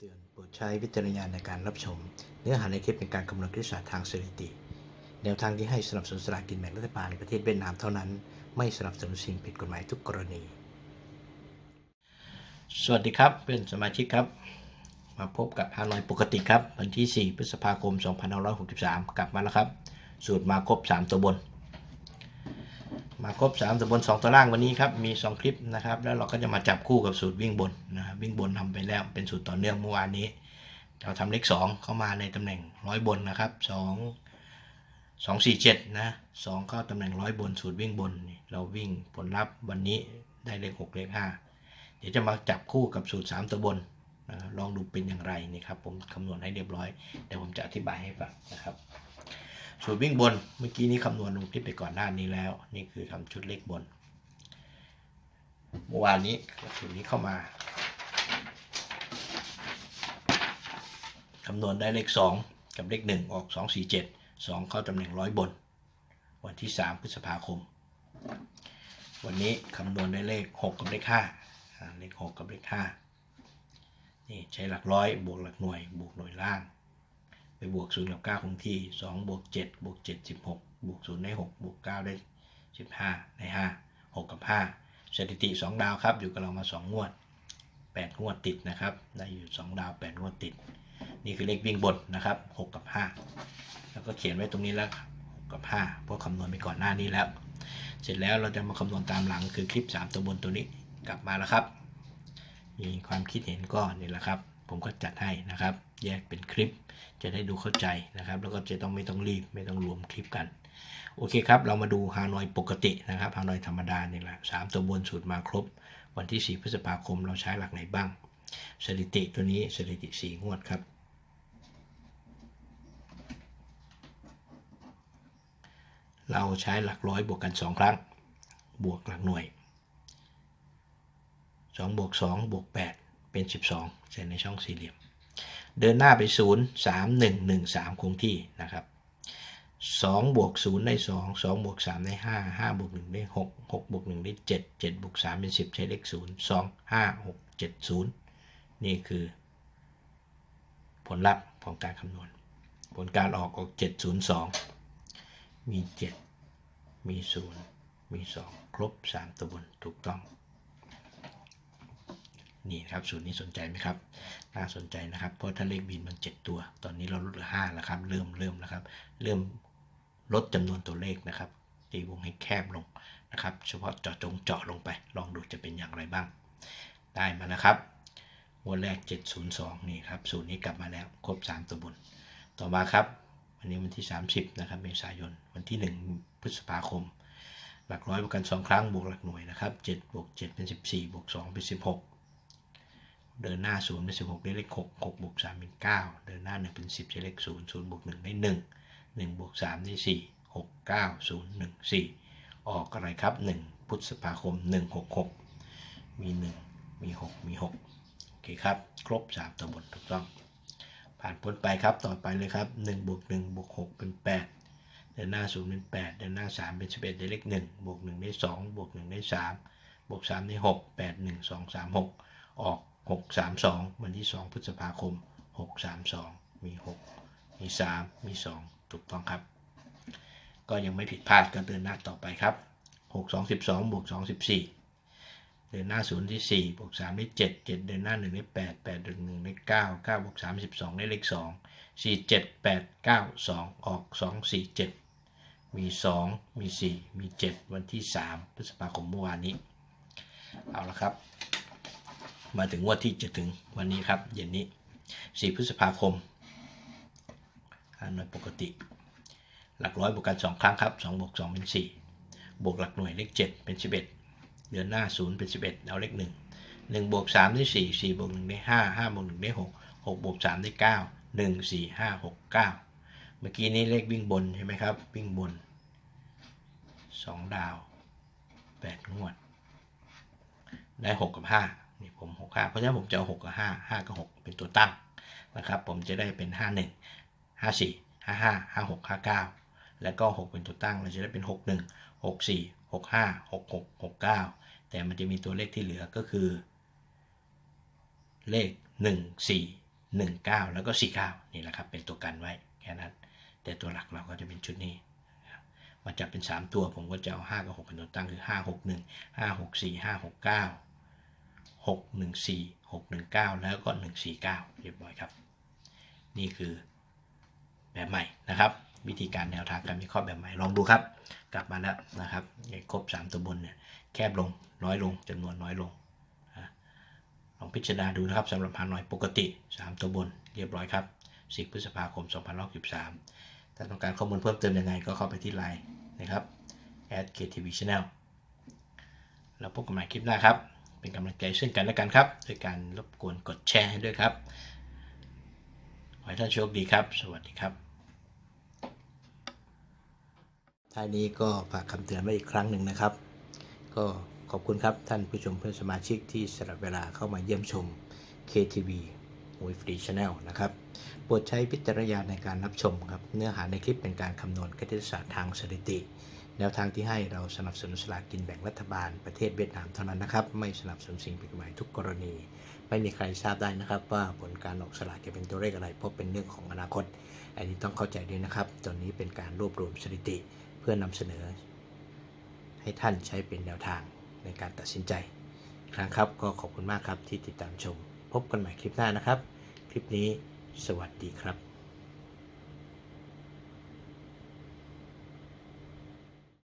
เตือนโปรดใช้วิจารณญาณในการรับชม เนื้อหาในคลิปเป็นการคำนวณคณิตศาสตร์ทางสถิติ แนวทางที่ให้สนับสนุนสลากกินแบ่งรัฐบาลในประเทศเวียดนามเท่านั้น ไม่สนับสนุนสิ่งผิดกฎหมายทุกกรณี สวัสดีครับเพื่อนสมาชิกครับ มาพบกับฮานอยปกติครับ วันที่ 4 พฤษภาคม 2563 กลับมาแล้วครับ สูตรมาครบ 3 ตัวบน มาครบ3ตัวบน 2 ตัวล่างวันนี้ครับ มี 2 คลิปนะครับ แล้วเราก็จะมาจับคู่กับสูตรวิ่งบนนะครับวิ่งบนทำไปแล้วเป็นสูตรต่อเนื่องเมื่อวานนี้ เราทำเลข 2 เข้ามาในตำแหน่งร้อยบนนะครับ 2 2 4 7 นะ2เข้าตำแหน่งร้อยบนสูตรวิ่งบน เราวิ่งผลลัพธ์วันนี้ได้เลข 6 เลข 5 เดี๋ยวจะมาจับคู่กับสูตร 3 ตัวบนนะลองดูเป็นอย่างไรนี่ครับผมคำนวณให้เรียบร้อยเดี๋ยวผมจะอธิบายให้ฟังนะครับ สูตรวิ่งบนเมื่อกี้นี้คำนวณลงคลิปไปก่อนหน้านี้แล้ว นี่คือทำชุดเลขบน เมื่อวานนี้สูตรนี้เข้ามาคำนวณได้เลข 2 กับเลข 1 ออก 2 4 7 2 เข้าตำแหน่งร้อยบน วันที่ 3 พฤษภาคม วันนี้คำนวณได้เลข 6 กับเลข5อ่าเลข 6 กับเลข5นี่ใช้หลักร้อยบวกหลักหน่วยบวกหน่วยล่าง ไปบวก 0 กับ 9 คงที่ 2 บวก 7 บวก 7 16 บวก 0 ได้ 6 บวก 9 ได้ 15 ได้ 5 6 กับ 5 สถิติ 2 ดาวครับ อยู่กับเรามา 2 งวด 8 งวดติดนะครับ ได้อยู่ 2 ดาว 8 งวดติด นี่คือเลขวิ่งบนนะครับ 6 กับ 5 แล้วก็เขียนไว้ตรงนี้แล้วครับ6กับ 5 เพราะคำนวณไปก่อนหน้านี้แล้ว เสร็จแล้วเราจะมาคำนวณตามหลังคือคลิป 3 ตัวบนตัวนี้ กลับมาแล้วครับ มีความคิดเห็นก็นี่แหละครับ ผมก็จัดให้นะครับ แยกเป็นคลิปจะได้ดูเข้าใจนะครับ แล้วก็จะต้องไม่ต้องรีบไม่ต้องรวมคลิปกัน โอเคครับ เรามาดูฮานอยปกตินะครับฮานอยธรรมดาเนี่ยแหละสามตัวบนสูตรมาครบ วันที่ 4 พฤษภาคมเราใช้หลักไหนบ้าง สถิติตัวนี้สถิติ 4 งวดครับเราใช้หลักร้อยบวกกัน 2 ครั้ง บวกหลักหน่วย 2 บวก 2 บวก 8 เป็น 12ใส่ในช่องสี่เหลี่ยม เดินหน้าไป 0 3 1 1 3 คงที่นะครับ2บวก0ได้ 2 2บวก3ได้ 5 5บวก1ได้ 6 6บวก1ได้ 7 7บวก3เป็น 10 ใช้เลข0 2 5 6 7 0 นี่คือ ผลลัพธ์ของการคำนวณ ผลการออกออก 702 มี 7 มี 0 มี 2 ครบ 3 ตัวบนถูกต้อง นี่ครับสูตรนี้สนใจไหมครับน่าสนใจนะครับเพราะถ้าเลขบินมัน 7 ตัว ตอนนี้เราลดเหลือ5แล้วครับเริ่มเริ่มแล้วครับเริ่มลดจำนวนตัวเลขนะครับตีวงให้แคบลงนะครับ เฉพาะเจาะจงเจาะลงไป ลองดูจะเป็นอย่างไรบ้าง ได้มานะครับงวดแรก 702 นี่ครับสูตรนี้กลับมาแล้วครบ 3 ตัวบน ต่อมาครับวันนี้วันที่ 30 นะครับ เมษายน วันที่ 1 พฤษภาคม หลักร้อยบวกกัน 2 ครั้งบวกหลักหน่วยนะครับ7บวก7เป็น 14บวก2เป็น 16 เดินหน้า0เป็น16 ได้เลข6 6บวก3เป็น9 เดินหน้า 1 เป็น 10ใช้เลข0 0บวก1ได้ 1 1บวก3ได้ 4 6 9 0 1 4 ออกอะไรครับ 1 พฤษภาคม 166 มี 1 มี 6 มี 6 โอเคครับ ครบ 3 ตัวบนถูกต้อง ผ่านพ้นไปครับ ต่อไปเลยครับ1บวก1บวก6เป็น 8 เดินหน้า 0 เป็น 8 เดินหน้า 3 เป็น 11 ได้เลข 1 บวก 1 ได้ 2 บวก 1 ได้ 3 บวก 3 ได้ 6 8 1 2 3 6 ออก 6 3 2 วันที่ 2 พฤษภาคม 6 3 2 มี 6 มี 3 มี 2 ถูกต้องครับ ก็ยังไม่ผิดพลาดก็เดินหน้าต่อไปครับ 6 2 12บวก2 14 เดินหน้า0ที่4บวก3ได้7 7 เดินหน้า1ได้8 8เดิน1ได้9 9บวก3 12ได้เลข2 4 7 8 9 2 ออก 2 4 7 มี 2 มี 4 มี 7 วันที่ 3 พฤษภาคมเมื่อวานนี้ เอาละครับ มาถึงงวันที่จะถึงวันนี้ครับ เย็นนี้ 4 พฤษภาคมฮานอยปกติ หลักร้อยบวกกัน 2 ครั้งครับ2บวก2เป็น 4 บวกหลักหน่วยเลข 7 เป็น 11 เดือนหน้า 0 เป็น 11 เอาเลข 1 1บวก3ได้4 4บวก1ได้5 5บวก1ได้6 6บวก3ได้9 1 4 5 6 9 เมื่อกี้นี้เลขวิ่งบนใช่ไหมครับ วิ่งบน 2 ดาว 8 งวด ได้ 6 กับ 5 นี่ผม6 5เพราะฉะนั้นผมจะเอา6กับ5 5กับ6เป็นตัวตั้งนะครับ ผมจะได้เป็น5 1 5 4 5 5 5 6 5 9แล้วก็6เป็นตัวตั้งเราจะได้เป็น6 1 6 4 6 5 6 6 6 9แต่มันจะมีตัวเลขที่เหลือก็คือ เลข1 4 19แล้วก็49นี่แหละครับ เป็นตัวกันไว้แค่นั้น แต่ตัวหลักเราก็จะเป็นชุดนี้มาจับเป็น 3 ตัวผมก็จะเอา 5 กับ 6 เป็นตัวตั้งคือ 5 6 1 5 6 4 5 6 9 6 1 4 6 1 9 แล้วก็ 149 เรียบร้อยครับ นี่คือแบบใหม่นะครับ วิธีการแนวทางการวิเคราะห์แบบใหม่ลองดูครับ กลับมาแล้วนะครับไอ้ครบ 3 ตัวบนเนี่ยแคบลงน้อยลงจำนวนน้อยลงลองพิจารณาดูนะครับสำหรับฮานอยปกติ 3 ตัวบนเรียบร้อยครับ 10 พฤษภาคม2563ถ้าต้องการข้อมูลเพิ่มเติมยังไงก็เข้าไปที่ไลน์นะครับ @ktv channel แล้วพบกันใหม่คลิปหน้าครับ เป็นกำลังใจซึ่งกันและกันครับด้วยการรบกวนกดแชร์ให้ด้วยครับขอให้ท่านโชคดีครับ สวัสดีครับท้ายนี้ก็ฝากคำเตือนไว้อีกครั้งหนึ่งนะครับ ก็ขอบคุณครับท่านผู้ชมเพื่อนสมาชิกที่สละเวลาเข้ามาเยี่ยมชม KTV มวยฟรีชาแนลนะครับโปรดใช้พิจารณาในการรับชมครับ เนื้อหาในคลิปเป็นการคำนวณคณิตศาสตร์ทางสถิติ แนวทางที่ให้เราสนับสนุนสลากกินแบ่งรัฐบาลประเทศเวียดนามเท่านั้นนะครับ ไม่สนับสนุนสิ่งผิดกฎหมายทุกกรณี ไม่มีใครทราบได้นะครับ ว่าผลการออกสลากจะเป็นตัวเลขอะไรเพราะเป็นเรื่องของอนาคต อันนี้ต้องเข้าใจด้วยนะครับตอนนี้เป็นการรวบรวมสถิติ เพื่อนำเสนอ ให้ท่านใช้เป็นแนวทางในการตัดสินใจครั้งครับก็ขอบคุณมากครับที่ติดตามชม พบกันใหม่คลิปหน้านะครับ คลิปนี้สวัสดีครับ